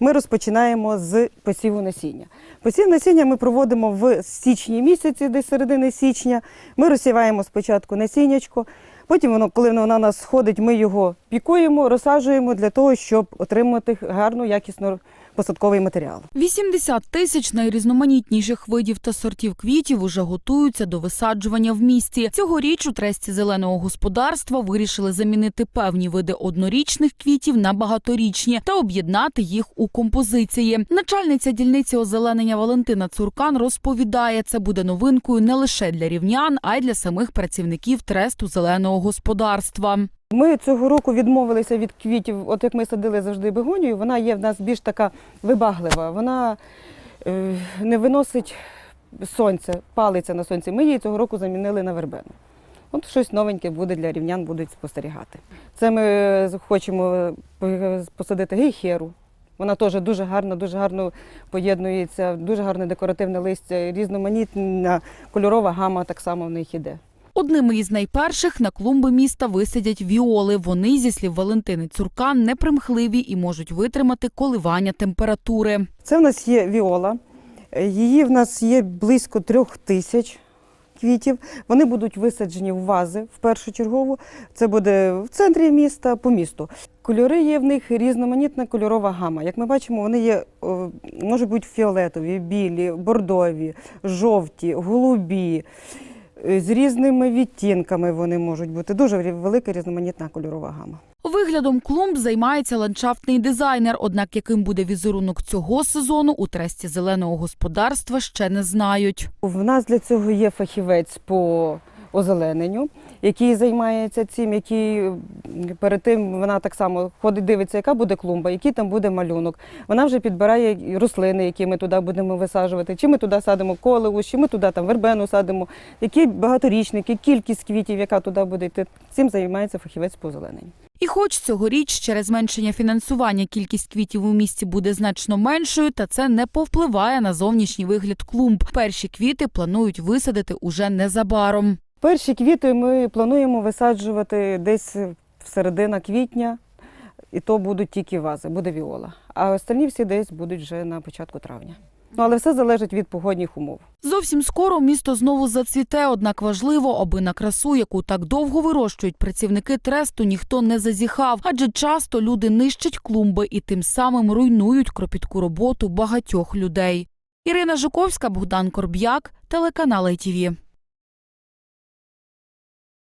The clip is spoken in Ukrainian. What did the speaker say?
Ми розпочинаємо з посіву насіння. Посів насіння ми проводимо в січні місяці, десь середини січня. Ми розсіваємо спочатку насіннячко, потім воно, коли воно на нас сходить, ми його пікуємо, розсаджуємо для того, щоб отримати гарну, якісно посадковий матеріал. 80 тисяч найрізноманітніших видів та сортів квітів уже готуються до висаджування в місті. Цьогоріч у тресті зеленого господарства вирішили замінити певні види однорічних квітів на багаторічні та об'єднати їх у композиції. Начальниця дільниці озеленення Валентина Цуркан розповідає, це буде новинкою не лише для рівнян, а й для самих працівників тресту зеленого господарства. Ми цього року відмовилися від квітів, от як ми садили завжди бегонію, вона є в нас більш така вибаглива. Вона е, не виносить сонце, палиться на сонці. Ми її цього року замінили на вербену. От щось новеньке буде для рівнян, будуть спостерігати. Це ми е, хочемо е, посадити гейхеру. Вона теж дуже гарно, дуже гарно поєднується, дуже гарне декоративне листя, різноманітна кольорова гама так само в них іде. Одними із найперших на клумби міста висадять віоли. Вони, зі слів Валентини Цуркан, непримхливі і можуть витримати коливання температури. Це в нас є віола. Її в нас є близько трьох тисяч квітів. Вони будуть висаджені в вази в першу чергову. Це буде в центрі міста, по місту. Кольори є в них різноманітна кольорова гама. Як ми бачимо, вони є, можуть бути фіолетові, білі, бордові, жовті, голубі. Е, З різними відтінками вони можуть бути. Дуже велика різноманітна кольорова гама. Виглядом клумб займається ландшафтний дизайнер. Однак, яким буде візерунок цього сезону, у тресті зеленого господарства ще не знають. В нас для цього є фахівець по озелененню, який займається цим, який перед тим вона так само ходить, дивиться, яка буде клумба, який там буде малюнок. Вона вже підбирає рослини, які ми туди будемо висаджувати, чи ми туди садимо колеус, чи ми туди там вербену садимо, які багаторічники, кількість квітів, яка туди буде йти. Цим займається фахівець по озелененню. І хоч цьогоріч через зменшення фінансування кількість квітів у місті буде значно меншою, та це не повпливає на зовнішній вигляд клумб. Перші квіти планують висадити уже незабаром. Перші квіти ми плануємо висаджувати десь в середина квітня, і то будуть тільки вази, буде віола. А остальні всі десь будуть вже на початку травня. Ну, але все залежить від погодних умов. Зовсім скоро місто знову зацвіте, однак важливо, аби на красу, яку так довго вирощують працівники тресту, ніхто не зазіхав, адже часто люди нищать клумби і тим самим руйнують кропітку роботу багатьох людей. Ірина Жуковська, Богдан Корб'як, телеканал ITV.